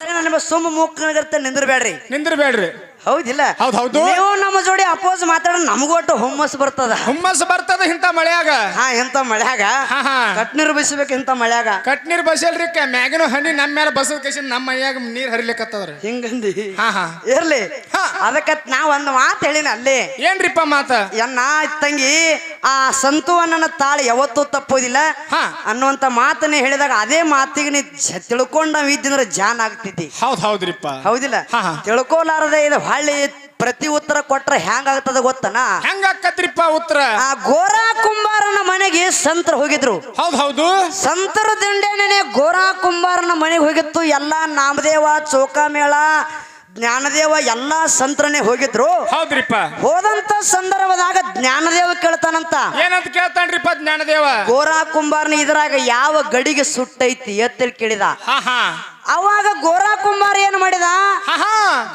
ನನಗೆ ಸುಮ್ಮ ನಿಂದ್ರಬೇಡ್ರಿ. ನಿಂದ್ರಬೇಡ್ರಿ. ಹೌದಿಲ್ಲ? ಹೌದ್ ಹೌದು. ನೀವು ನಮ್ಮ ಜೋಡಿ ಅಪೋಸ್ ಮಾತಾಡ ನಮಗೂ ಒಟ್ಟು ಹುಮ್ಮಸ್ ಬರ್ತದ. ಹುಮ್ಮಸ್ ಬರ್ತದ ಇಂಥ ಮಳೆಯಾಗ. ಹಾ ಮಳ್ಯಾಗ. ಕಟ್ ನೀರು ಬಸಬೇಕು ಇಂತ ಮಳ್ಯಾಗ. ಕಟ್ ನೀರ್ ಬಸಲ್ರಿ ಮ್ಯಾಗಿನ ಹನಿ ನಮ್ಮ ಮೇಲೆ ಬಸದ ಕೇಸಿ ನಮ್ಮ ಮೈಯಾಗ ನೀರ್ ಹರಿಲಿಕತ್ತದ್ರಿ. ಹಿಂಗಂದಿ? ಇರ್ಲಿ. ಹಾ. ಅದಕ್ಕ ನಾ ಒಂದ್ ಮಾತು ಹೇಳಿನ ಅಲ್ಲಿ. ಏನ್ರಿಪ್ಪ ಮಾತ? ಎನ್ನ ತಂಗಿ ಆ ಸಂತು ಅನ್ನನ ತಾಳು ಯಾವತ್ತೂ ತಪ್ಪೋದಿಲ್ಲ. ಹಾ. ಅನ್ನುವಂತ ಮಾತನ್ನ ಹೇಳಿದಾಗ ಅದೇ ಮಾತಿಗೆ ನೀ ತಿಳ್ಕೊಂಡ್ ನಾವ್ ಇದ್ದಂದ್ರೆ ಜಾನ್ ಆಗ್ತಿದ್ದಿ. ಹೌದ್ ಹೌದ್ರಿಪ್ಪ. ಹೌದಿಲ್ಲ. ತಿಳ್ಕೊಲಾರದೆ ಇದು ಹಳ್ಳಿ ಪ್ರತಿ ಉತ್ತರ ಕೊಟ್ರೆ ಹೆಂಗ್ ಆಗ್ತದ ಗೊತ್ತನ? ಹೆಂಗಾಕತ್ರಿಪ್ಪ ಉತ್ತರ? ಆ ಗೋರಾ ಕುಂಬಾರನ ಮನೆಗೆ ಸಂತರ ಹೋಗಿದ್ರು. ಹೌದು ಹೌದು ಸಂತರ ದಂಡೇನೆ ಗೋರಾ ಕುಂಬಾರನ ಮನೆಗೆ ಹೋಗಿತ್ತು. ಎಲ್ಲಾ ನಾಮದೇವ ಚೌಕಾಮೇಳ ಜ್ಞಾನದೇವ ಎಲ್ಲಾ ಸಂತ್ರನೇ ಹೋಗಿದ್ರು. ಹೌದ್ರಿಪ್ಪ. ಹೋದಂತ ಸಂದರ್ಭದಾಗ ಜ್ಞಾನದೇವ ಕೇಳ್ತಾನಂತ. ಏನಂತ ಕೇಳ್ತಾನ್ರಿಪ್ಪ ಜ್ಞಾನದೇವ? ಗೋರಾ ಕುಂಬಾರನ ಇದ್ರಾಗ ಯಾವ ಗಡಿಗೆ ಸುಟ್ಟೈತಿ ಎತ್ತಿ ಕೇಳಿದ? ಹಾ ಹಾ. ಅವಾಗ ಗೋರಾ ಕುಂಬಾರ ಏನ್ ಮಾಡಿದ?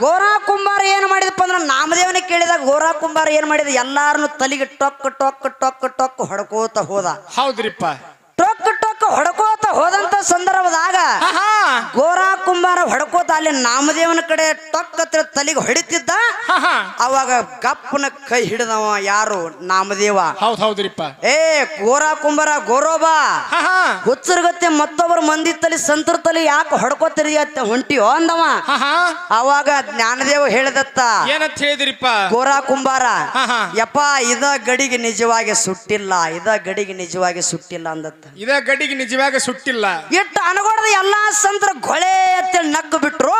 ಗೋರಾ ಕುಂಬಾರ ಏನ್ ಮಾಡಿದಪ್ಪ ಅಂದ್ರೆ ನಾಮದೇವನ ಕೇಳಿದಾಗ ಗೋರಾ ಕುಂಬಾರ ಏನ್ ಮಾಡಿದ? ಎಲ್ಲಾರನು ತಲೆಗೆ ಟೊಕ್ ಟೊಕ್ ಟೊಕ್ ಟೊಕ್ ಹೊಡ್ಕೋತ ಹೋದ. ಹೌದ್ರಿಪ್ಪ. ಟೊಕ್ ಹೊಡ್ಕೋತ ಹೋದಂತ ಸಂದರ್ಭದಾಗ ಗೋರಾ ಕುಂಬಾರ ಹೊಡ್ಕೋತ ಅಲ್ಲಿ ನಾಮದೇವನ ಕಡೆ ಟೊಕ್ಕ ತಲೆಗೆ ಹೊಡಿತಿದ್ದ. ಅವಾಗ ಗಪ್ಪನ ಕೈ ಹಿಡಿದವ ಯಾರು? ನಾಮದೇವ. ಹೌದ್ ಹೌದ್ರಿಪ್ಪ. ಏ ಗೋರಾ ಕುಂಬಾರ ಗೋರೋಬಾ. ಹುಚ್ಚರ್ಗತ್ತೆ ಮತ್ತೊಬ್ಬರ ಮಂದಿ ತಲೆ ಸಂತರ ತಲೆ ಯಾಕೆ ಹೊಡ್ಕೋತಿರಿ ಅಂತ ಹೊಂಟಿಯೋ ಅಂದವ. ಅವಾಗ ಜ್ಞಾನದೇವ ಹೇಳಿದತ್ತ. ಏನಂತ ಹೇಳಿದ್ರಿಪ್ಪ? ಗೋರಾ ಕುಂಬಾರ. ಯಪ್ಪ ಇದ ಗಡಿಗೆ ನಿಜವಾಗಿ ಸುಟ್ಟಿಲ್ಲ ಇದ ಗಡಿಗೆ ನಿಜವಾಗಿ ಸುಟ್ಟಿಲ್ಲ ಅಂದತ್ತ. ಇದ ಗಡಿಗೆ ನಿಜವಾಗ ಸುಟ್ಟಿಲ್ಲ. ಇಟ್ಟು ಅನಗೋಡದ ಎಲ್ಲಾ ಸಂತರ ಗೊಳೆ ಅಂತೇಳಿ ನಗ್ಗು ಬಿಟ್ರು.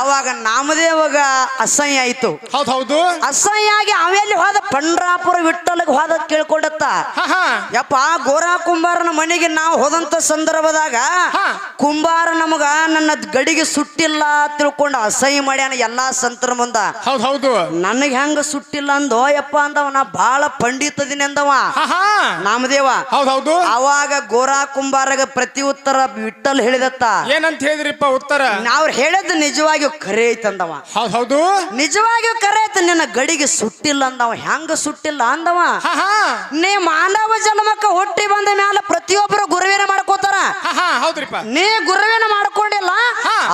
ಅವಾಗ ನಾಮದೇವಗ ಅಸಹ್ಯ ಆಯ್ತು. ಹೌದ್ ಹೌದು. ಅಸಹ್ಯ ಆಗಿ ಅವೆಲ್ಲಿ ಹೋದ ಪಂಡ್ರಾಪುರ ವಿಠ್ಠಲ್ಗೆ ಹೋದ ಕೇಳ್ಕೊಂಡತ್ತ. ಯಪ್ಪ ಗೋರಾ ಕುಂಬಾರನ ಮನೆಗೆ ನಾವು ಹೋದಂತ ಸಂದರ್ಭದಾಗ. ಕುಂಬಾರ ನಮಗ ನನ್ನ ಗಡಿಗೆ ಸುಟ್ಟಿಲ್ಲ ತಿಳ್ಕೊಂಡ ಅಸಹ್ಯ ಮಾಡ್ಯಾನ ಎಲ್ಲಾ ಸಂತರ ಮುಂದ. ಹೌದ್ ಹೌದು. ನನಗೆ ಹೆಂಗ ಸುಟ್ಟಿಲ್ಲ ಅಂದೋ ಯಪ್ಪ ಅಂದವ ನಾ ಬಾಳ ಪಂಡಿತದಿನಿ ಅಂದವ. ನಾಮದೇವ ಹೌದ್ ಹೌದು. ಅವಾಗ ಗೋರಾ ಕುಂಬಾರಗ ಪ್ರತಿ ಉತ್ತರ ವಿಠಲ್ ಹೇಳಿದತ್ತ. ಏನಂತ ಹೇಳಿದ್ರಿಪ್ಪ ಉತ್ತರ? ನಾವ್ ಹೇಳಿದ್ದು ನಿಜವಾಗಿಯೂ ಕರೆ ಐತಂದವ. ಹೌದ್ ಹೌದು. ನಿಜವಾಗಿಯೂ ಕರೆ ಐತ ನಿನ್ನ ಗಡಿಗೆ ಸುಟ್ಟಿಲ್ಲ ಅಂದವ. ಹೆಂಗ ಸುಟ್ಟಿಲ್ಲ ಅಂದವ? ನೀ ಮಾನವ ಜನ್ಮಕ್ಕ ಹುಟ್ಟಿ ಬಂದ ಮ್ಯಾಲ ಪ್ರತಿಯೊಬ್ಬರು ಗುರುವಿನ ಮಾಡ್ಕೋತಾರ? ಹೌದ್ರಿಪ್ಪ. ನೀ ಗುರುವಿನ ಮಾಡ್ಕೊಂಡಿಲ್ಲ.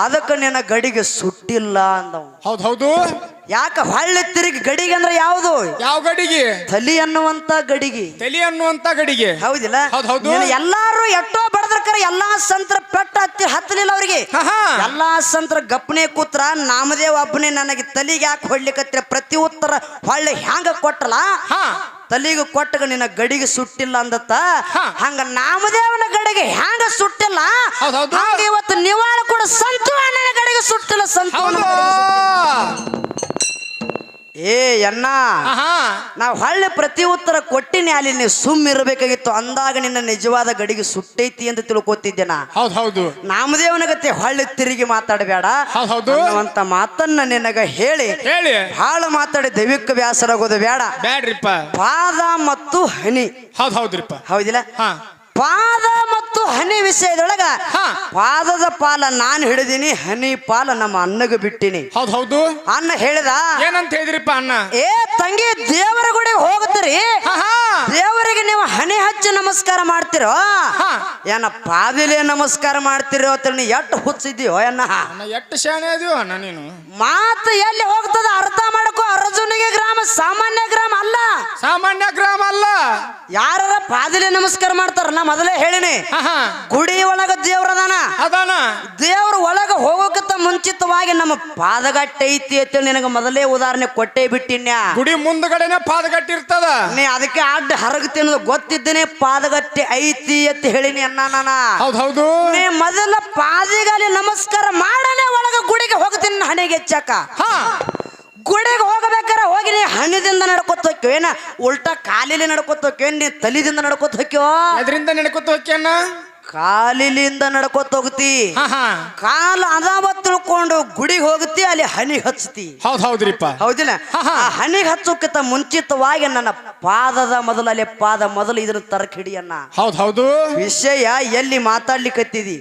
ಅದಕ್ಕೆ ನಿನ್ನ ಗಡಿಗೆ ಸುಟ್ಟಿಲ್ಲ ಅಂದವ. ಹೌದೌದು ಹೌದು. ಯಾಕ ಹೊಳ್ಳಿ ತಿರುಗಿ ಗಡಿಗೆ ಅಂದ್ರೆ ಯಾವುದು? ಯಾವ ಗಡಿಗೆ? ತಲಿ ಅನ್ನುವಂತ ಗಡಿಗೆ. ತಲಿ ಅನ್ನುವಂತ ಗಡಿಗೆ. ಹೌದಿಲ್ಲ? ಹೌದ್ ಹೌದು. ನೀನು ಎಲ್ಲಾರು ಎಷ್ಟೋ ಬಡದ್ರಕರ ಎಲ್ಲಾ ಸಂತ್ರ ಪೆಟ್ಟ ಹತ್ತಿ ಹತ್ತಲಿಲ್ಲ ಅವ್ರಿಗೆ. ಹಾ ಹಾ. ಎಲ್ಲಾ ಸಂತ್ರ ಗಪ್ಪನೆ ಕೂತ್ರ ನಾಮದೇವ್ ಒಬ್ಬನೇ ನನಗೆ ತಲಿಗೆ ಯಾಕೆ ಹೊಡ್ಲಿಕತ್ತಿರ? ಪ್ರತಿ ಉತ್ತರ ಹೊಳ್ಳಿ ಹ್ಯಾಂಗ ಕೊಟ್ಟಲ್ಲ ಹಾ. ತಲಿಗೆ ಕೊಟ್ಟಗ ನಿನ್ನ ಗಡಿಗೆ ಸುಟ್ಟಿಲ್ಲ ಅಂದತ್ತ? ಹಾ. ಹಂಗ ನಾಮದೇವನ ಗಡಿಗೆ ಹ್ಯಾಂಗ ಸುಟ್ಟಿಲ್ಲ? ಹೌದ್ ಹೌದು. ಹಂಗ ಇವತ್ತು ನಿವಾಳ ಕೂಡ ಸಂತು ಗಡಿಗೆ ಸುಟ್ಟಿಲ್ಲ ಸಂತು ಹೌದು. ಏ ಅಣ್ಣ ನಾವು ಹಳ್ಳಿ ಪ್ರತಿ ಉತ್ತರ ಕೊಟ್ಟಿನಿ ಅಲ್ಲಿ ನೀವು ಸುಮ್ಮ ಇರಬೇಕಾಗಿತ್ತು ಅಂದಾಗ ನಿನ್ನ ನಿಜವಾದ ಗಡಿಗೆ ಸುಟ್ಟೈತಿ ಅಂತ ತಿಳ್ಕೊತಿದ್ದೆ ನಾ ಹೌದ್ ಹೌದು. ನಾಮದೇವನ ಗತಿ ಹಳ್ಳಿ ತಿರುಗಿ ಮಾತಾಡಬೇಡ. ಅಂತ ಮಾತನ್ನ ನಿನಗ ಹೇಳಿ. ಹೇಳಿ. ಬಹಳ ಮಾತಾಡಿ ದೈವಿಕ ವ್ಯಾಸರಾಗೋದು ಬೇಡ. ಬೇಡ್ರಿಪ್ಪ ಪಾದ ಮತ್ತು ಹನಿ. ಹೌದು ಹೌದ್ರಿಪ್ಪ. ಹೌದಿಲ್ಲ? ಪಾದ ಹನಿ ವಿಷಯದೊಳಗ. ಪಾದದ ಪಾಲ ನಾನು ಹಿಡಿದೀನಿ ಹನಿ ಪಾಲ ನಮ್ಮ ಅನ್ನಗೆ ಬಿಟ್ಟಿನಿ. ಹೌದು ಹೌದು. ಅನ್ನ ಹೇಳಿದ ಏನಂತ ಹೇಳಿದ್ರಿಪ್ಪ ಅಣ್ಣ? ಏ ತಂಗಿ ದೇವರ ಗುಡಿ ಹೋಗ್ತೀರಿ ದೇವರಿಗೆ ನೀವು ಹನಿ ಹಚ್ಚಿ ನಮಸ್ಕಾರ ಮಾಡ್ತಿರೋ. ಏನ ಪಾದಿಲೆ ನಮಸ್ಕಾರ ಮಾಡ್ತಿರೋ ಅಂತ ನೀ ಎಷ್ಟು ಹುಚ್ಚಿದ್ಯೋ ಏನ ಎಟ್ಟು ಎಷ್ಟು ಶಾಣೆ ಇದೆಯೋ ಅಣ್ಣ ನೀನು? ಮಾತು ಎಲ್ಲಿ ಹೋಗ್ತದ ಅರ್ಥ ಮಾಡಕೋ ಅರ್ಜುನಿಗೆ ಗ್ರಾಮ ಸಾಮಾನ್ಯ ಗ್ರಾಮ ಅಲ್ಲ. ಯಾರ ಪಾದಲೆ ನಮಸ್ಕಾರ ಮಾಡ್ತಾರ? ನಾ ಮೊದಲೇ ಹೇಳಿನಿ. ಗುಡಿ ಒಳಗ ದೇವ್ರದಾನ ಅದಾನ. ದೇವ್ರ ಒಳಗ ಹೋಗೋಕತ್ತ ಮುಂಚಿತವಾಗಿ ನಮ್ಮ ಪಾದಗಟ್ಟೆ ಐತಿ ಅಂತ ನಿನಗೆ ಮೊದಲೇ ಉದಾಹರಣೆ ಕೊಟ್ಟೆ ಬಿಟ್ಟಿನ್ಯಾ. ಗುಡಿ ಮುಂದ್ಗಡೆನೆ ಪಾದಗಟ್ಟಿರ್ತದ ನೀ ಅದಕ್ಕೆ ಅಡ್ಡ ಹರಗತಿ ಅನ್ನೋದು ಗೊತ್ತಿದ್ದೇನೆ ಪಾದಗಟ್ಟೆ ಐತಿ ಅಂತ ಹೇಳಿನಿ ಅಣ್ಣ ನಾನ. ಹೌದ್ ನೀ ಮೊದಲ ಪಾದಿಗಾಲಿ ನಮಸ್ಕಾರ ಮಾಡನೆ ಒಳಗ ಗುಡಿಗೆ ಹೋಗ್ತೀನಿ ಹಣೆಗೆ ಹೆಚ್ಚಾಕ. ಹಾ. ಗುಡಿಗೆ ಹೋಗ್ಬೇಕಾರ ಹೋಗಿ ನೀ ಹಣ್ಣಿದಿಂದ ನಡ್ಕೊತ ಹೋಕ್ಯೋ ಏನ ಉಲ್ಟಾ ಕಾಲಿಲಿ ನಡ್ಕೊತ ಹೋಕ್ಯೋ ನೀ ತಲಿದಿಂದ ನಡ್ಕೊತ ಹೋಕ್ಯೋ ಅದರಿಂದ ನಡ್ಕೊತ ಹೋಗ್ಯಾನ ಕಾಲಿಲಿಂದ ನಡ್ಕೊತ ಹೋಗ್ತಿ. ಕಾಲ ಅದಾವ ತಿಳ್ಕೊಂಡು ಗುಡಿಗೆ ಹೋಗ್ತಿ ಅಲ್ಲಿ ಹನಿ ಹಚ್ತಿ. ಹೌದ್ ಹೌದ್ರಿಪ್ಪ. ಹೌದಿಲ್ಲ. ಆ ಹನಿಗೆ ಹಚ್ಚೋಕ್ಕಿಂತ ಮುಂಚಿತವಾಗಿ ನನ್ನ ಪಾದದ ಮೊದಲಲ್ಲಿ ಪಾದ ಮೊದಲು ಇದನ್ನ ತರಕ್ ಹಿಡಿಯನ್ನ ಹೌದ್ ಹೌದು. ವಿಷಯ ಎಲ್ಲಿ ಮಾತಾಡ್ಲಿಕ್ಕತ್ತಿದಿ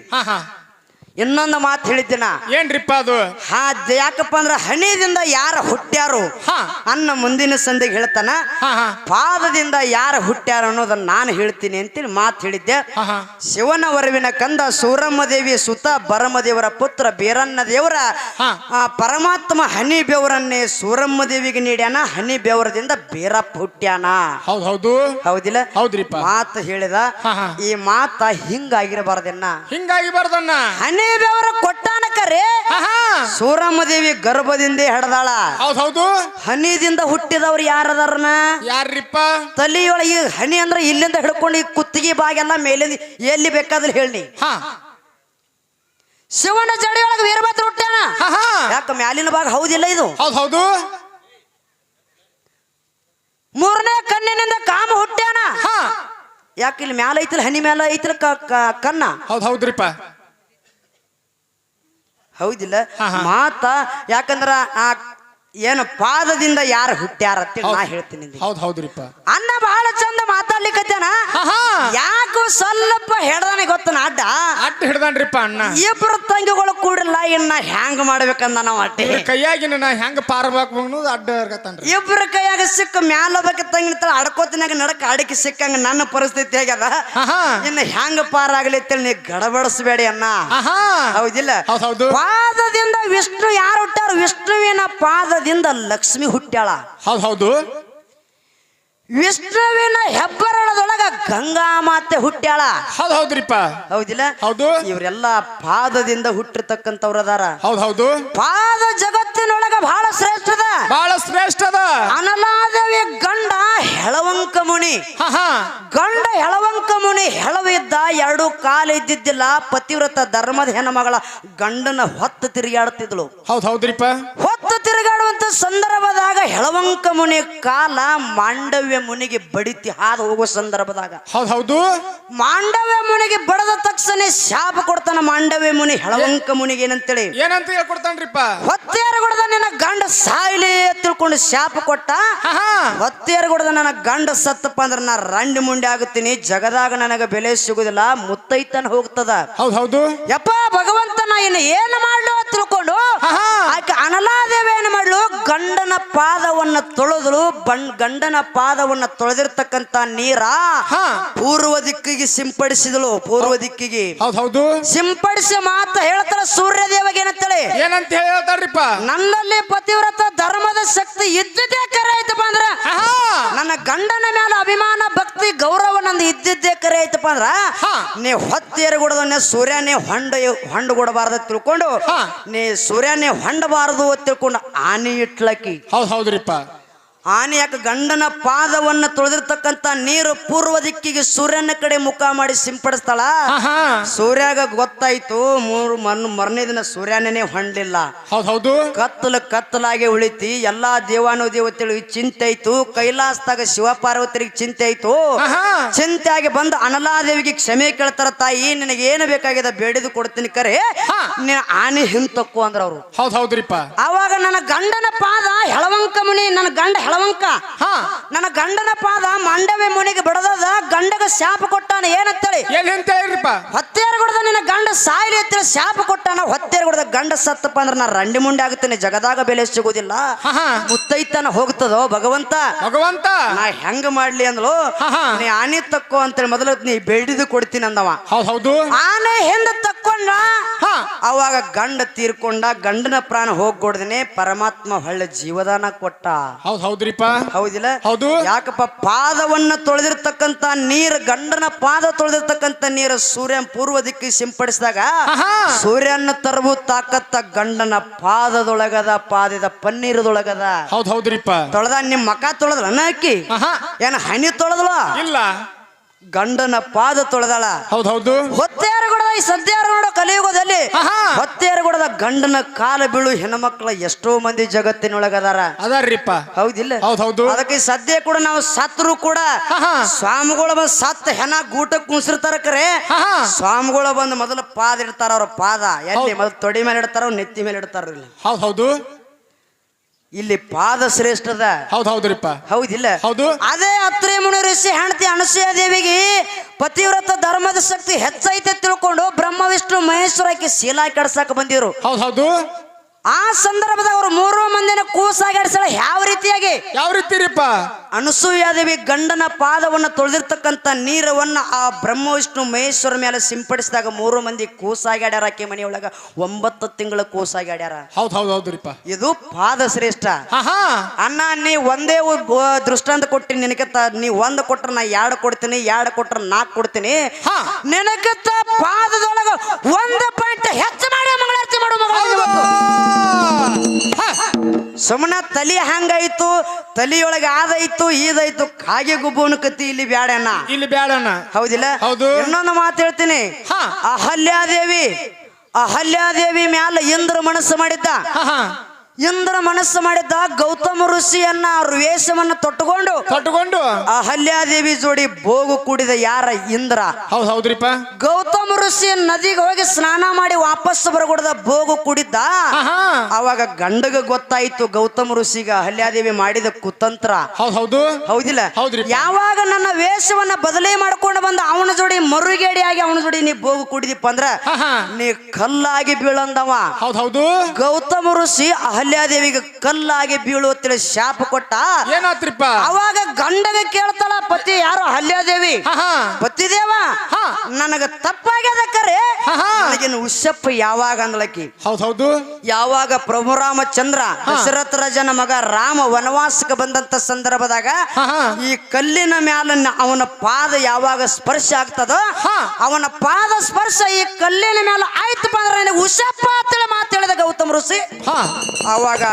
ಇನ್ನೊಂದು ಮಾತು ಹೇಳಿದ್ದೀನ? ಏನ್ರಿಪ್ಪ ಅದು? ಹಾ ಯಾಕಪ್ಪ ಅಂದ್ರೆ ಹಣಿದಿಂದ ಯಾರ ಹುಟ್ಟ್ಯಾರು. ಅನ್ನ ಮುಂದಿನ ಸಂದಿಗೆ ಹೇಳ್ತಾನ. ಪಾದದಿಂದ ಯಾರ ಹುಟ್ಟ್ಯಾರ ಅನ್ನೋದನ್ನ ನಾನು ಹೇಳ್ತೀನಿ ಅಂತೇಳಿ ಮಾತು ಹೇಳಿದ್ದೆ. ಶಿವನ ವರವಿನ ಕಂದ ಸೂರಮ್ಮ ದೇವಿ ಸುತ ಬರಮ ದೇವರ ಪುತ್ರ ಬೀರನ್ನ ದೇವರ ಪರಮಾತ್ಮ ಹನಿ ಬೆವರನ್ನೇ ಸೂರಮ್ಮ ದೇವಿಗೆ ನೀಡ್ಯಾನ ಹನಿ ಬೆವರದಿಂದ ಬೀರಪ್ಪ ಹುಟ್ಟ್ಯಾನ. ಹೌದ್ ಹೌದು. ಹೌದಿಲ್ಲ? ಹೌದ್ರಿಪ್ಪ. ಮಾತು ಹೇಳಿದ. ಈ ಮಾತ ಹಿಂಗಾಗಿರಬಾರ್ದನ್ನ. ಹಿಂಗಾಗಿ ಬರ್ದಣ್ಣ ಹನಿ ಬೆವರ ಕೊಟ್ಟಾನ ಕರೆ ಹಾ ಹಾ ಸೂರಮ್ಮ ದೇವಿ ಗರ್ಭದಿಂದ ಹಡದಾಳ. ಹೌದ್ ಹೌದು. ಹನಿದಿಂದ ಹುಟ್ಟಿದವ್ರು ಯಾರದಾರನ? ಯಾರ್ರಿಪ್ಪ? ತಲಿಯೊಳಗೆ ಹನಿ ಅಂದ್ರೆ ಇಲ್ಲಿಂದ ಹಿಡ್ಕೊಂಡು ಈ ಕುತ್ತಿಗೆ ಬಾಗೆಲ್ಲ ಮೇಲಿಂದ ಎಲ್ಲಿ ಬೇಕಾದ್ರೆ ಹೇಳಿ ಹಾ. ಶಿವನ ಜಡಿಯೊಳಗೆ ವೀರಭದ್ರ ಹುಟ್ಟಾನ ಯಾಕ ಮ್ಯಾಲಿನ ಭಾಗ ಹೌದಿಲ್ಲ ಇದು? ಹೌದ್ ಹೌದು. ಮೂರನೇ ಕಣ್ಣಿನಿಂದ ಕಾಮ ಹುಟ್ಟ್ಯಾನ? ಹಾ. ಯಾಕೆ ಇಲ್ಲಿ ಮ್ಯಾಲ ಐತಿಲ್ಲ ಹನಿ ಮ್ಯಾಲ ಐತಿಲ್ಲ ಕನ್ನ? ಹೌದು ಹೌದ್ರಿಪ್ಪ. ಹೌದಿಲ್ಲ. ಮಾತ ಯಾಕಂದ್ರ ಆ ಏನು ಪಾದದಿಂದ ಯಾರು ಹುಟ್ಟ್ಯಾರ ನಾ ಹೇಳ್ತೀನಿ. ಹೌದ್ ಹೌದ್ರಿಪ್ಪ. ಅನ್ನ ಬಹಳ ಚಂದ ಮಾತಾಡ್ಲಿಕ್ಕತ್ತೇನ ಯಾಕೋ ಸ್ವಲ್ಪ ಹೇಳ್ದಾನೆ ಗೊತ್ತನ ಅಡ್ಡ? ಅಟ್ಟ ಹಿಡ್ದಾನ್ರಿಪ್ಪ ಅಣ್ಣ. ಇಬ್ಬರು ತಂಗಿಗಳು ಕೂಡಿಲ್ಲ ಇನ್ನ ಹ್ಯಾಂಗ್ ಮಾಡ್ಬೇಕಂದ ನಾವು ಅಟ್ಟೆ? ಕೈಯಾಗಿ ಕೈಯಾಗಿನ ನಾ ಹೆಂಗ ಪಾರ್ಬೇಕು ಅನ್ನೋದು ಅಡ್ಡ ಇರ್ಕತ್ತಾನ್ರಿ ಇಬ್ರ ಕೈಯಾಗ ಸಿಕ್ಕ ಮ್ಯಾಲ ಬಗ್ಗೆ ತಂಗಿ ಅಡ್ಕೋತಿನಾಗ ನಡಕ ಅಡಕಿ ಸಿಕ್ಕಂಗ ನನ್ನ ಪರಿಸ್ಥಿತಿ ಆಗ್ಯದ. ಇನ್ನ ಹೆಂಗ ಪಾರ ಆಗ್ಲಿ ಅಂತೇಳಿ ನೀ ಗಡಬಡಿಸ್ಬೇಡಿ ಅಣ್ಣ. ಹೌದಿಲ್ಲ? ಹೌದ್ ಹೌದು. ಪಾದದಿಂದ ವಿಷ್ಣು ಯಾರು ಹುಟ್ಟಾರ ವಿಷ್ಣುವಿನ ಪಾದದಿಂದ ಲಕ್ಷ್ಮಿ ಹುಟ್ಟ್ಯಾಳ. ಹೌದು ಹೌದು. ವಿಷ್ಣುವಿನ ಹೆಬ್ಬರಳದೊಳಗ ಗಂಗಾ ಮಾತೆ ಹುಟ್ಟ್ಯಾಳ. ಹೌದ್ ಹೌದ್ರಿಪ್ಪ. ಹೌದಿಲ್ಲ? ಹೌದು. ಇವರೆಲ್ಲ ಪಾದದಿಂದ ಹುಟ್ಟಿರ್ತಕ್ಕಂಥವ್ರ ಅದಾರ. ಹೌದ್ ಹೌದು. ಪಾದ ಜಗತ್ತಿನೊಳಗ ಬಹಳ ಶ್ರೇಷ್ಠದ. ಬಹಳ ಶ್ರೇಷ್ಠದ. ಅನಲಾದೇವಿ ಗಂಡ ಹೆಳವಂಕ ಮುನಿ. ಹಾ ಹಾ. ಗಂಡ ಹೆಳವಂಕ ಮುನಿ ಹೆಳವಿದ್ದ ಎರಡು ಕಾಲು ಇದ್ದಿದ್ದಿಲ್ಲ ಪತಿವ್ರತ ಧರ್ಮದ ಹೆಣ್ಣಮಗಳ ಗಂಡನ ಹೊತ್ತು ತಿರುಗಾಡ್ತಿದ್ಳು. ಹೌದ್ ಹೌದ್ರಿಪ್ಪ. ಹೊತ್ತು ಸಂದರ್ಭದಾಗ ಹೆಳವಂಕ ಮುನಿ ಕಾಲ ಮಾಂಡವ್ಯ ಮುನಿಗೆ ಬಡಿತಿ ಹಾದು ಹೋಗುವ ಸಂದರ್ಭದಾಗ. ಹೌದ್ ಮಾಂಡವ್ಯ ಮುನಿಗೆ ಬಡದ ತಕ್ಷಣ ಶಾಪ ಕೊಡ್ತಾನ ಮಾಂಡವ್ಯ ಮುನಿ ಹೆಳವಂಕ ಮುನಿಗೆ ಏನಂತೇಳಿ? ಏನಂತ ಹೇಳ್ಕೊಡ್ತಾನ್ರಿಪ್ಪ? ಹೊತ್ತೇರಗುಡದ ನಿನ್ನ ಗಂಡ ಸಾಯ್ಲಿ ತಿಳ್ಕೊಂಡು ಶಾಪ ಕೊಟ್ಟ? ಗುಡದ ಹೊತ್ತೇರಗುಡದ ನನ್ನ ಗಂಡ ಸತ್ತಪ್ಪ ಅಂದ್ರೆ ನಾ ರಂಡಿ ಮುಂಡಿ ಆಗುತ್ತೀನಿ ಜಗದಾಗ ನನಗ ಬೆಲೆ ಸಿಗುದಿಲ್ಲ ಮುತ್ತೈತನ ಹೋಗ್ತದ. ಹೌದು ಹೌದು. ಯಪ್ಪ ಭಗವಂತನ ನಾ ಇನ್ನು ಏನು ಮಾಡ್ಲು ಅಂತ ತಿಳ್ಕೊಂಡು ಹಾ, ಹಾ. ಆಕೆ ಅನಲಾದೇವಿ ಏನು ಮಾಡ್ಲು ಗಂಡನ ಪಾದವನ್ನ ತೊಳೆದಳು ಬಣ್ ಗಂಡನ ಪಾದವನ್ನ ತೊಳೆದಿರ್ತಕ್ಕಂತ ನೀರ ಹಾ. ಪೂರ್ವ ದಿಕ್ಕಿಗೆ ಸಿಂಪಡಿಸಿದಳು ಪೂರ್ವ ದಿಕ್ಕಿಗೆ. ಹೌದ್ ಸಿಂಪಡಿಸಿ ಮಾತ ಹೇಳ್ತಾರ ಸೂರ್ಯ ದೇವಗೆ ಏನಂತೇಳಿ? ಏನಂತ ಹೇಳ್ತಾರ್ರಿಪ್ಪ? ನನ್ನಲ್ಲಿ ಪತಿವ್ರತ ಧರ್ಮದ ಶಕ್ತಿ ಇದ್ದಿದ್ದೇ ಕರೆ ಐತಪ್ಪ ಅಂದ್ರ ನನ್ನ ಗಂಡನ ಮೇಲೆ ಅಭಿಮಾನ ಭಕ್ತಿ ಗೌರವ ನಂದು ಇದ್ದಿದ್ದೇ ಕರೆ ಐತಪ್ಪ ಅಂದ್ರ ಹಾ. ನೀ ಹೊತ್ತೇರುಗುಡದನ್ನ ಸೂರ್ಯನೇ ಹೊಂಡ ಹೊಂಡ ಕೊಡಬಾರ್ದು ತಿಳ್ಕೊಂಡು. ನೀ ಸೂರ್ಯನೇ ಹೊಂಡಬಾರದು ಅಂತ ತಿಳ್ಕೊಂಡು ಆನೆ ಇಟ್ಲಕ್ಕಿ. ಹೌದ್ ಹೌದ್ರಿಪ್ಪ. ಆನೆ ಯಾಕೆ ಗಂಡನ ಪಾದವನ್ನ ತೊಳೆದಿರ್ತಕ್ಕಂತ ನೀರು ಪೂರ್ವ ದಿಕ್ಕಿಗೆ ಸೂರ್ಯನ ಕಡೆ ಮುಖ ಮಾಡಿ ಸಿಂಪಡಿಸ್ತಾಳ? ಸೂರ್ಯಾಗ ಗೊತ್ತಾಯ್ತು ಮೂರು ಮನ್ ಮರನೇ ದಿನ ಸೂರ್ಯನೇ ಹೊಂಡ್ಲಿಲ್ಲ ಹೌದ್ ಹೌದು ಕತ್ತಲು ಕತ್ತಲಾಗಿ ಉಳಿತಿ ಎಲ್ಲಾ ದೇವಾನು ದೇವತೆಗಳಿಗೆ ಚಿಂತೆ ಆಯ್ತು ಕೈಲಾಸದಾಗ ಶಿವಪಾರ್ವತರಿಗೆ ಚಿಂತೆ ಆಯ್ತು. ಚಿಂತೆ ಆಗಿ ಬಂದು ಅನಲಾದೇವಿಗೆ ಕ್ಷಮೆ ಕೇಳ್ತಾರ ತಾಯಿ ನಿನಗೆ ಏನು ಬೇಕಾಗಿದೆ ಬೇಡಿದು ಕೊಡ್ತೀನಿ ಕರೆ. ಹಾ. ನೀ ಆನೆ ಹಿಂತಕ್ಕು ಅಂದ್ರ ಅವ್ರು. ಹೌದ್ ಹೌದ್ರಿಪ್ಪ ಅವಾಗ ನನ್ನ ಗಂಡನ ಪಾದ ಹೆಳವಂಕ ಮುನಿ ನನ್ನ ಗಂಡ ಹೆಳವಂಕ. ಹಾ. ನನ್ನ ಗಂಡನ ಪಾದ ಮಂಡವೆ ಮುನಿಗೆ ಬಿಡದದ ಗಂಡಗ ಶಾಪ ಕೊಟ್ಟಾನ ಏನಂತೇಳಿ? ಎಲ್ಲಿ ಅಂತ ಹೇಳ್ರಿಪ್ಪ? ಹೊತ್ತೇರ್ಗುಡ್ದ ನಿನ್ನ ಗಂಡ ಸಾಯಿಲಿ ಅಂತೇಳಿ ಶಾಪ ಕೊಟ್ಟಾನ ಹೊತ್ತೇರ್ಗುಡ್ದ ಗಂಡ ಸತ್ತಪ್ಪ ಅಂದ್ರೆ ನಾ ರಂಡಿ ಮುಂಡೆ ಆಗುತ್ತೇನೆ ಜಗದಾಗ ಬೆಲೆ ಸಿಗುದಿಲ್ಲ ಮುತ್ತೈತನ ಹೋಗ್ತದೋ ಭಗವಂತ? ಭಗವಂತ? ನಾ ಹೆಂಗ ಮಾಡ್ಲಿ ಅಂದ್ಲು. ನೀ ಆನೆ ತಕ್ಕೋ ಅಂತೇಳಿ ಮೊದಲು ನೀ ಬೆಳ್ದಿದ್ದು ಕೊಡ್ತೀನಿ ಅಂದವ ಹೌದ್ ಹೌದು. ಆನೆ ಹಿಂದ ತಕ್ಕೊಂಡ ಹಾ. ಅವಾಗ ಗಂಡ ತೀರ್ಕೊಂಡ ಗಂಡನ ಪ್ರಾಣ ಹೋಗ್ಕೊಡ್ದೇನೆ ಪರಮಾತ್ಮ ಹೊಳ್ಳೆ ಜೀವದಾನ ಕೊಟ್ಟ. ಹೌದ್ ಹೌದ್ರಿಪ್ಪ. ಹೌದಿಲ್ಲ? ಹೌದು. ಯಾಕಪ್ಪ ಪಾದವನ್ನ ತೊಳೆದಿರ್ತಕ್ಕಂತ ನೀರು ಗಂಡನ ಪಾದ ತೊಳೆದಿರ್ತಕ್ಕಂತ ನೀರು ಸೂರ್ಯ ಪೂರ್ವ ದಿಕ್ಕಿ ಸಿಂಪಡಿಸಿದಾಗ. ಸೂರ್ಯನ ತರಬು ತಾಕತ್ತ ಗಂಡನ ಪಾದದೊಳಗದ ಪಾದದ ಪನ್ನೀರದೊಳಗದ. ಹೌದ್ ಹೌದ್ರಿಪ್ಪ. ತೊಳೆದ ನಿಮ್ ಮಕ ತೊಳೆದ್ರ ಅಕ್ಕಿ? ಏನ ಹನಿ ತೊಳೆದಳ ಇಲ್ಲ. ಗಂಡನ ಪಾದ ತೊಳೆದಳ. ಹೌದ್ ಹೌದು. ಹೊತ್ತೇರುಗುಡದ ಈ ಸದ್ಯಾರ ನೋಡೋ ಕಲಿಯುಗದಲ್ಲಿ ಆಹಾ. ಹೊತ್ತೇರುಗುಡದ ಗಂಡನ ಕಾಲ ಬೀಳು ಹೆಣ್ಮಕ್ಳ ಎಷ್ಟೋ ಮಂದಿ ಜಗತ್ತಿನೊಳಗದಾರ. ಅದಾರ್ರಿಪ್ಪ. ಹೌದಿಲ್ಲ? ಹೌದ್ ಹೌದು ಅದಕ್ಕೆ ಸದ್ಯ ಕೂಡ ನಾವು ಸತ್ರು ಕೂಡ ಸ್ವಾಮಿಗಳ ಬಂದು ಸತ್ತ ಹೆಣ ಗೂಟಕ್ ಕುಂಸಿರ್ತಾರ ಕರೆ. ಸ್ವಾಮಿಗಳ ಬಂದು ಮೊದಲು ಪಾದ ಇಡ್ತಾರ ಅವ್ರ ಪಾದ. ಎಲ್ಲಿ. ಮೊದಲು ತೊಡಿ ಮೇಲೆ ಇಡ್ತಾರ ನೆತ್ತಿ ಮೇಲೆ ಇಡ್ತಾರ ಹೌದು. ಇಲ್ಲಿ ಪಾದ ಶ್ರೇಷ್ಠದ. ಹೌದ್ ಹೌದ್ರಿಪ್ಪ ಹೌದಿಲ್ಲ ಹೌದು. ಅದೇ ಅತ್ರಿ ಮುನಿ ಋಷಿ ಹೆಂಡತಿ ಅನಸೂಯ ದೇವಿಗೆ ಪತಿವ್ರತ ಧರ್ಮದ ಶಕ್ತಿ ಹೆಚ್ಚೈತೆ ತಿಳ್ಕೊಂಡು ಬ್ರಹ್ಮ ವಿಷ್ಣು ಮಹೇಶ್ವರಕ್ಕೆ ಶೀಲಾ ಕೆಡ್ಸಕ್ ಬಂದಿರು. ಹೌದ್ ಹೌದು. ಆ ಸಂದರ್ಭದ ಅವ್ರು ಮೂರು ಮಂದಿನ ಕೂಸಾಗಾಡಿಸಳ ಯಾವ ರೀತಿಯಾಗಿ? ಯಾವ ರೀತಿ ರೀಪ್ಪ? ಅನಸೂಯಾದೇವಿ ಗಂಡನ ಪಾದವನ್ನು ತೊಳೆದಿರ್ತಕ್ಕಂಥ ನೀರವನ್ನ ಆ ಬ್ರಹ್ಮ ವಿಷ್ಣು ಮಹೇಶ್ವರ ಮೇಲೆ ಸಿಂಪಡಿಸಿದಾಗ ಮೂರು ಮಂದಿ ಕೂಸಾಗ್ಯಾಡ್ಯಾರ ಆಕೆ ಮನೆಯೊಳಗ. ಒಂಬತ್ತು ತಿಂಗಳ ಕೂಸಾಗ್ಯಾಡ್ಯಾರ. ಹೌದ್ ಹೌದ್ ಹೌದ್ರಿಪ್ಪ. ಇದು ಪಾದ ಶ್ರೇಷ್ಠ ಅಣ್ಣ ನೀ ಒಂದೇ ದೃಷ್ಟಾಂತ ಕೊಟ್ಟಿನಿ ನಿನಗೆ ನೀ ಒಂದ್ ಕೊಟ್ರ ನಾ ಎರಡು ಕೊಡ್ತೀನಿ ಎರಡು ಕೊಟ್ರ ನಾಲ್ಕು ಕೊಡ್ತೀನಿ. ಹಾ. ನಿನಕತ್ತ ಪಾದದೊಳಗ ಒಂದು ಪಾಯಿಂಟ್ ಹೆಚ್ಚು ಮಾಡಿ ಮಂಗಳಾರತಿ ಮಾಡು ಮಗಳ. ಹಾ. ಸುಮ್ಮನ ತಲಿ ಹಂಗಾಯ್ತು ತಲಿಯೊಳಗೆ ಆದಾಯ್ತು ಈದಾಯ್ತು ಕಾಗೆ ಗುಬ್ಬನ ಕತ್ತಿ ಇಲ್ಲಿ ಬ್ಯಾಡಣ್ಣ ಇಲ್ಲಿ ಬ್ಯಾಡಣ್ಣ ಹೌದಿಲ್ಲ? ಹೌದು. ಇನ್ನೊಂದು ಮಾತು ಹೇಳ್ತೀನಿ. ಅಹಲ್ಯಾದೇವಿ ಅಹಲ್ಯಾದೇವಿ ಮ್ಯಾಲ ಇಂದ್ರ ಮನಸ್ಸು ಮಾಡಿದ್ದ. ಇಂದ್ರ ಮನಸ್ಸು ಮಾಡಿದ್ದ ಗೌತಮ ಋಷಿಯನ್ನ ವೇಷವನ್ನ ತೊಟ್ಟುಕೊಂಡು ತೊಟ್ಟುಕೊಂಡು? ಹಲ್ಯಾದೇವಿ ಜೋಡಿ ಬೋಗು ಕೂಡಿದ ಯಾರ ಇಂದ್ರ? ಹೌದ್ ಹೌದ್ರಿಪ್ಪ. ಗೌತಮ ಋಷಿ ನದಿಗೆ ಹೋಗಿ ಸ್ನಾನ ಮಾಡಿ ವಾಪಸ್ ಬರಗೊಡದ ಭೋಗು ಕುಡಿದ್ದ? ಅವಾಗ ಗಂಡಗ ಗೊತ್ತಾಯ್ತು ಗೌತಮ ಋಷಿಗ ಹಲ್ಯಾದೇವಿ ಮಾಡಿದ ಕುತಂತ್ರ. ಹೌದ್ ಹೌದು. ಹೌದಿಲ್ಲ? ಹೌದ್ರಿ. ಯಾವಾಗ ನನ್ನ ವೇಷವನ್ನ ಬದಲಿ ಮಾಡ್ಕೊಂಡು ಬಂದ ಅವನ ಜೋಡಿ ಮರುಗೇಡಿ ಆಗಿ ಅವನ ಜೋಡಿ ನೀ ಬೋಗು ಕುಡಿದಿಪ್ಪ ಅಂದ್ರ ನೀ ಕಲ್ಲಾಗಿ ಬೀಳಂದವ. ಹೌದ್ ಹೌದು. ಗೌತಮ ಋಷಿ ಅಹಲ್ಯಾದೇವಿಗೆ ಕಲ್ಲಾಗಿ ಬೀಳುವತ್ತಿನ ಶಾಪ ಕೊಟ್ಟ ಏನಾತ್ರಿಪ್ಪ? ಅವಾಗ ಗಂಡಗ ಕೇಳ್ತಾಳ ಪತಿ ಯಾರು ಹಲ್ಯಾದೇವಿ ಪತಿ ದೇವ ಪತಿದೇವ ಹಾ. ನನಗ ತಪ್ಪಾಗ್ಯದ ಕರೆ. ನನಗಿನ ಉಷಪ್ಪ ಯಾವಾಗ ಅಂದಳಕಿ ಹೌದೌದು ಹೌದು. ಯಾವಾಗ ಪ್ರಭು ರಾಮಚಂದ್ರ ದಶರಥ ರಾಜನ ಮಗ ರಾಮ ವನವಾಸಕ್ಕೆ ಬಂದಂತ ಸಂದರ್ಭದಾಗ. ಈ ಕಲ್ಲಿನ ಮ್ಯಾಲ ಅವನ ಪಾದ ಯಾವಾಗ ಸ್ಪರ್ಶ ಆಗ್ತದೋ ಅವನ ಪಾದ ಸ್ಪರ್ಶ ಈ ಕಲ್ಲಿನ ಮ್ಯಾಲ ಆಯ್ತಪ್ಪ ಅಂದ್ರೆ ನನಗೆ ಉಷಪ್ಪ ಅಂತೇಳಿ ಮಾತು ಹೇಳಿದ ಗೌತಮ ಋಷಿ. ಅವಾಗ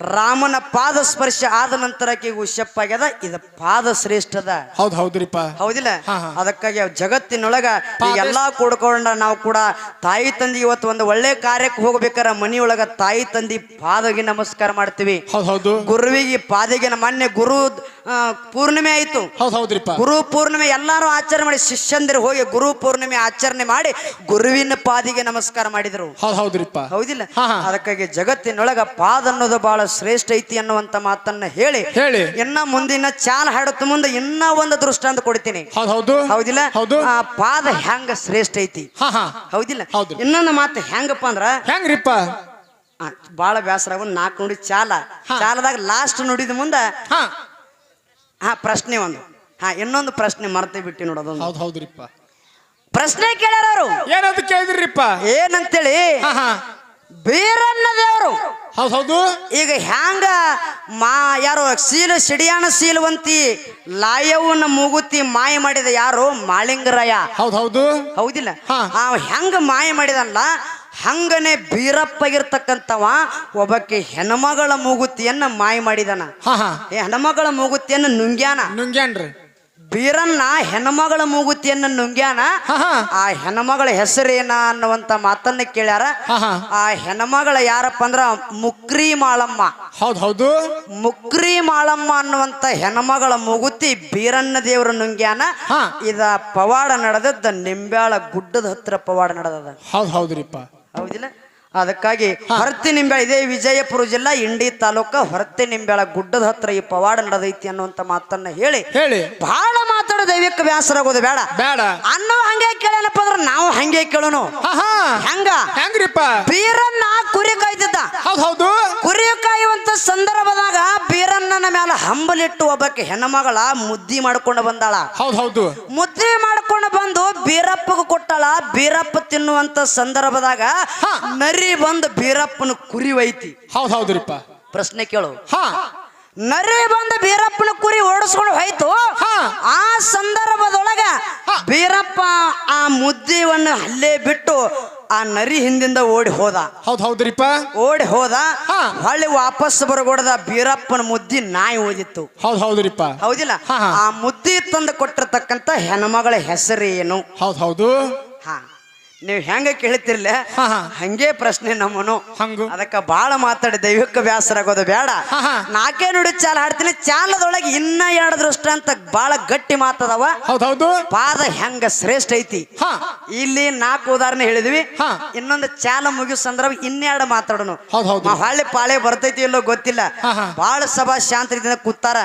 ರಾಮನ ಪಾದ ಸ್ಪರ್ಶ ಆದ ನಂತರಕ್ಕೆ ಉಷಪ್ಪ ಆಗ್ಯದ ಇದು ಪಾದ ಶ್ರೇಷ್ಠದ ಹೌದ್ ಹೌದ್ರಿಪ್ಪ. ಹೌದಿಲ್ಲ. ಅದಕ್ಕಾಗಿ ಜಗತ್ತಿನೊಳಗ ಎಲ್ಲಾ ಕೂಡ್ಕೊಂಡ ನಾವು ಕೂಡ ತಾಯಿ ತಂದಿ ಇವತ್ತು ಒಂದು ಒಳ್ಳೆ ಕಾರ್ಯಕ್ಕೆ ಹೋಗ್ಬೇಕಾರ ಮನಿಯೊಳಗ ತಾಯಿ ತಂದಿ ಪಾದಗೆ ನಮಸ್ಕಾರ ಮಾಡ್ತೀವಿ. ಹೌದ್ ಗುರುವಿಗೆ ಪಾದಿಗೆ ಮಾನ್ಯ ಗುರು ಪೂರ್ಣಿಮೆ ಆಯ್ತು. ಹೌದ್ ಹೌದ್ರಿಪ್ಪ. ಗುರು ಪೂರ್ಣಿಮೆ ಎಲ್ಲಾರು ಆಚರಣೆ ಮಾಡಿ ಶಿಷ್ಯಂದ್ರೆ ಹೋಗಿ ಗುರು ಪೂರ್ಣಿಮೆ ಆಚರಣೆ ಮಾಡಿ ಗುರುವಿನ ಪಾದಿಗೆ ನಮಸ್ಕಾರ ಮಾಡಿದ್ರು. ಹೌದ್ ಹೌದ್ರಿಪ್ಪ. ಹೌದಿಲ್ಲ. ಅದಕ್ಕಾಗಿ ಜಗತ್ತಿನೊಳಗ ಪಾದ ಅನ್ನೋದು ಬಹಳ ಶ್ರೇಷ್ಠ ಐತಿ ಅನ್ನುವಂತ ಮಾತನ್ನ ಹೇಳಿ ಹೇಳಿ. ಇನ್ನ ಮುಂದಿನ ಚಾಲ ಹಾಡುತ್ತ ಮುಂದೆ ಇನ್ನ ಒಂದು ದೃಷ್ಟಾಂತ ಕೊಡ್ತೀನಿ. ಹೌದ್ ಹೌದು. ಹೌದಿಲ್ಲ? ಹೌದು. ಆ ಪಾದ ಹೆಂಗ ಶ್ರೇಷ್ಠ ಐತಿ? ಹಾ ಹಾ. ಹೌದಿಲ್ಲ? ಹೌದು. ಇನ್ನೊಂದು ಮಾತು ಹೆಂಗಪ್ಪ ಅಂದ್ರ ಹೆಂಗ್ರಿಪ್ಪ ಬಾಳ ಬೇಸರ ನಾಲ್ಕು ನುಡಿ ಚಾಲ. ಚಾಲದಾಗ ಲಾಸ್ಟ್ ನುಡಿದ ಮುಂದ ಹಾ. ಪ್ರಶ್ನೆ ಒಂದು. ಹಾ ಇನ್ನೊಂದು ಪ್ರಶ್ನೆ ಮರ್ತೆ ಬಿಟ್ಟಿ ನೋಡೋದು ಹೌದ್ರಿಪ್ಪ. ಪ್ರಶ್ನೆ ಕೇಳ್ಯಾರ ಅವರು. ಏನಂತ ಕೇಳಿದ್ರಿಪ್ಪ? ಏನಂತೇಳಿ? ಬೀರಣ್ಣ ದೇವರು. ಹೌದೌದು ಹೌದು. ಈಗ ಹ್ಯಾಂಗ ಮಾ ಯಾರು ಸೀಲು ಸಿಡಿಯಾಣ ಸೀಲುವಂತಿ ಲಾಯವನ್ನ ಮೂಗುತಿ ಮಾಯ ಮಾಡಿದ ಯಾರು ಮಾಳಿಂಗರಾಯ. ಹೌದೌದು ಹೌದು. ಹೌದಿಲ್ಲ? ಆ ಹೆಂಗ ಮಾಯ ಮಾಡಿದಲ್ಲ ಹಂಗನೆ ಬೀರಪ್ಪಗಿರ್ತಕ್ಕಂಥವ ಒಬ್ಬಕ್ಕೆ ಹೆಣ್ಮಗಳ ಮೂಗುತಿಯನ್ನ ಮಾಯ ಮಾಡಿದನ. ಹೆಣ್ಮಗಳ ಮೂಗುತಿಯನ್ನ ನುಂಗ್ಯಾನ? ನುಂಗ್ಯಾನ್ರಿ. ಬೀರನ್ನ ಹೆಣ್ಮಗಳ ಮೂಗುತಿಯನ್ನ ನುಂಗ್ಯಾನ ಆ ಹೆಣ್ಮಗಳ ಹೆಸರೇನ ಅನ್ನುವಂತ ಮಾತನ್ನ ಕೇಳ್ಯಾರ. ಆ ಹೆಣ್ಮಗಳ ಯಾರಪ್ಪ ಅಂದ್ರ ಮುಕ್ರಿ ಮಾಳಮ್ಮ. ಹೌದೌದು ಹೌದು. ಮುಕ್ರಿ ಮಾಳಮ್ಮ ಅನ್ನುವಂತ ಹೆಣ್ಮಗಳ ಮೂಗುತಿ ಬೀರಣ್ಣ ದೇವರ ನುಂಗ್ಯಾನ. ಇದ ಪವಾಡ ನಡೆದದ್ದ ನಿಂಬ್ಯಾಳ ಗುಡ್ಡದ ಹತ್ರ ಪವಾಡ ನಡೆದದ. ಹೌದು ಹೌದ್ರಿಪ್ಪ. ಹೌದಿಲ್ಲ? ಅದಕ್ಕಾಗಿ ಹೊರತಿ ನಿಂಬೆಳ ಇದೇ ವಿಜಯಪುರ ಜಿಲ್ಲಾ ಇಂಡಿ ತಾಲೂಕ ಹೊರತಿ ನಿಂಬೆಳ ಗುಡ್ಡದ ಹತ್ರ ಈ ಪವಾಡ ನಡೆದೈತಿ ಅನ್ನುವಂತ ಮಾತನ್ನ ಹೇಳಿ. ಹೇಳಿ. ಬಹಳ ಮಾತಾಡ ದೈವಿಕ ವ್ಯಾಸರಾಗೋದು ಬೇಡ. ಬೇಡ. ಅನ್ನೋ ಹಂಗೆ ಕೇಳೇನಪ್ಪ ಅಂದ್ರೆ ನಾವು ಹಂಗೆ ಕೇಳೋನು. ಹಂಗ? ಹೆಂಗ್ರಿಪ್ಪ? ಬೀರನ್ನ ಮೇಲೆ ಹಂಬಲಿಟ್ಟು ಒಬ್ಬಕ್ಕೆ ಹೆಣ್ಣಮಗಳ ಮುದ್ದಿ ಮಾಡ್ಕೊಂಡು ಬಂದಾಳ. ಹೌದ್ ಹೌದು. ಮುದ್ದೆ ಮಾಡ್ಕೊಂಡು ಬಂದು ಬೀರಪ್ಪಗೆ ಕೊಟ್ಟಾಳ. ಬೀರಪ್ಪ ತಿನ್ನುವಂತ ಸಂದರ್ಭದಾಗ ಹಾ. ನರಿ ಬಂದು ಬೀರಪ್ಪನ ಕುರಿ ಒಯ್ತಿ. ಹೌದು ಹೌದ್ರಿಪ್ಪ ಪ್ರಶ್ನೆ ಕೇಳು. ಹಾ. ನರಿ ಬಂದು ಬೀರಪ್ಪನ ಕುರಿ ಓಡಿಸ್ಕೊಂಡು ಹೋಯ್ತು. ಹಾ. ಆ ಸಂದರ್ಭದೊಳಗ. ಬೀರಪ್ಪ ಆ ಮುದ್ದಿವನ್ನು ಅಲ್ಲೇ ಬಿಟ್ಟು ಆ ನರಿ ಹಿಂದಿಂದ ಓಡಿ ಹೋದ. ಹೌದ್ ಹೌದ್ರಿಪ್ಪ? ಓಡಿ ಹೋದ. ಹಳ್ಳಿ ವಾಪಸ್ ಬರಗೊಡದ ಬೀರಪ್ಪನ ಮುದ್ದಿ ನಾಯಿ ಓದಿತ್ತು ಹೌದ್ ಹೌದ್ರಿಪ್ಪ. ಹೌದಿಲ್ಲ. ಆ ಮುದ್ದಿ ತಂದು ಕೊಟ್ಟಿರ್ತಕ್ಕಂತ ಹೆಣ್ಮಗಳ ಹೆಸರೇನು? ಹೌದ್ ಹೌದು. ಹಾ. ನೀವು ಹೆಂಗ ಕೇಳ್ತಿರ್ಲ. ಹಂಗೆ ಪ್ರಶ್ನೆ ನಮ್ಮನು. ಹಂಗು. ಅದಕ್ಕ ಬಾಳ ಮಾತಾಡಿ ದೈವಕ್ಕೆ ಬ್ಯಾಸರ ಆಗೋದು ಬೇಡ ನಾಕೇ ನುಡಿ ಚಾಲ ಹಾಡ್ತೀನಿ. ಚಾಲದೊಳಗೆ ಇನ್ನ ಎರಡು ದೃಷ್ಟ ಅಂತ ಬಾಳ ಗಟ್ಟಿ ಮಾತದವ. ಹೌದೌದು. ಹೌದು ಪಾದ ಹೆಂಗ ಶ್ರೇಷ್ಠ ಐತಿ? ಇಲ್ಲಿ ನಾಲ್ಕು ಉದಾಹರಣೆ ಹೇಳಿದ್ವಿ. ಇನ್ನೊಂದು ಚಾಲ ಮುಗಿಯೋ ಸಂದರ್ಭ ಇನ್ನೆರಡು ಮಾತಾಡೋಣ ಹಳ್ಳಿ ಹೌದು ಮ- ಹೊಳ್ಳಿ ಪಾಳೆ ಬರ್ತೈತಿ ಇಲ್ಲೋ ಗೊತ್ತಿಲ್ಲ. ಬಾಳ ಸಭಾ ಶಾಂತ ರೀತಿಯಿಂದ ಕೂತಾರ.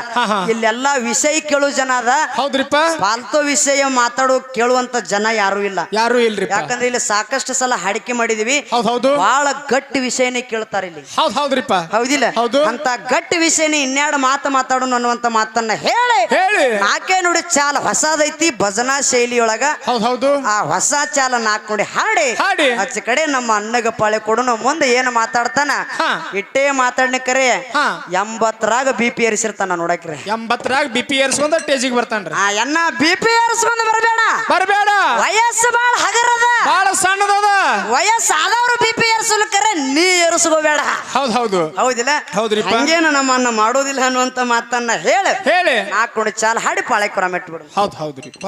ಇಲ್ಲೆಲ್ಲಾ ವಿಷಯ ಕೇಳು ಜನ ಅದ. ಹೌದ್ರಿಪ್ಪ. ಪಾಲ್ತೋ ವಿಷಯ ಮಾತಾಡೋ ಕೇಳುವಂತ ಜನ ಯಾರು ಇಲ್ಲ. ಯಾರು ಇಲ್ರಿ ಯಾಕಂದ್ರೆ ಇಲ್ಲಿ ಸಾಕಷ್ಟು ಸಲ ಹಾಡಿಕೆ ಮಾಡಿದೀವಿ. ಹೌದ್ ಹೌದು. ಬಹಳ ಗಟ್ಟಿ ವಿಷಯನೇ ಕೇಳ್ತಾರೆ ಇಲ್ಲಿ. ಹೌದ್ ಹೌದ್ರಿಪ್ಪ. ಹೌದಿಲ್ಲ? ಹೌದು. ಅಂತ ಗಟ್ಟಿ ವಿಷಯನೇ ಇನ್ಯಾಡ ಮಾತು ಮಾತಾಡೋಣ ಅನ್ನುವಂತ ಮಾತನ್ನ ಹೇಳಿ. ಹೇಳಿ. ನೋಡಿ ನುಡಿ ಚಾಲ ಹೊಸದೈತಿ ಭಜನಾ ಶೈಲಿಯೊಳಗ. ಹೌದ್ ಹೌದು. ಆ ಹೊಸ ಚಾಲ ನಾಲ್ಕು ನುಡಿ ಹಾಡಿ. ಹಾಡಿ. ಆಚೆ ಕಡೆ ನಮ್ಮ ಅಣ್ಣಗ ಪಾಳೆ ಕೊಡೋಣ. ಮುಂದೆ ಏನು ಮಾತಾಡ್ತಾನ? ಹಾ. ಇಟ್ಟೇ ಮಾತಾಡ್ನಿ ಕರೆ. ಹಾ. ಎಂಬತ್ತರಾಗ ಬಿ ಪಿ ಏರಿಸಿರ್ತಾನ ನೋಡಕ್ರಿ. ಎಂಬತ್ತರಾಗ ಬಿ ಪಿ ಏರ್ಸ್ಕೊಂಡ ಟೇಜಿಗೆ ಬರ್ತಾನ್ರಿ. ಆ ಎನ್ನ ಬಿ ಪಿ ಏರಿಸ್ಕೊಂಡು ಬರಬೇಡ. ಬರಬೇಡ. ವಯಸ್ಸು ಬಾಳ ಹಗರದ. ಬಾಳ ಸಣ್ಣದದ. ವಯಸ್ಸಾದವರು ಬಿ ಪಿ ಏರಿಸಲು ಕರೆ ನೀ ಏರಿಸ್ಕೋಬೇಡ. ಹೌದ್ ಹೌದು. ಹೌದಿಲ್ಲ? ಹೌದ್ರಿಪ್ಪ. ಹಂಗೇನು ನಮ್ಮನ್ನ ಮಾಡೋದಿಲ್ಲ ಅನ್ನುವಂತ ಮಾತನ್ನ ಹೇಳಿ. ಹೇಳಿ. ನಾಲ್ಕು ಚಾಲ ಹಾಡಿ ಪಾಳೆ ಕೊರ ಇಟ್ಬಿಡು. ಹೌದ್ ಹೌದ್ರಿಪ್ಪ.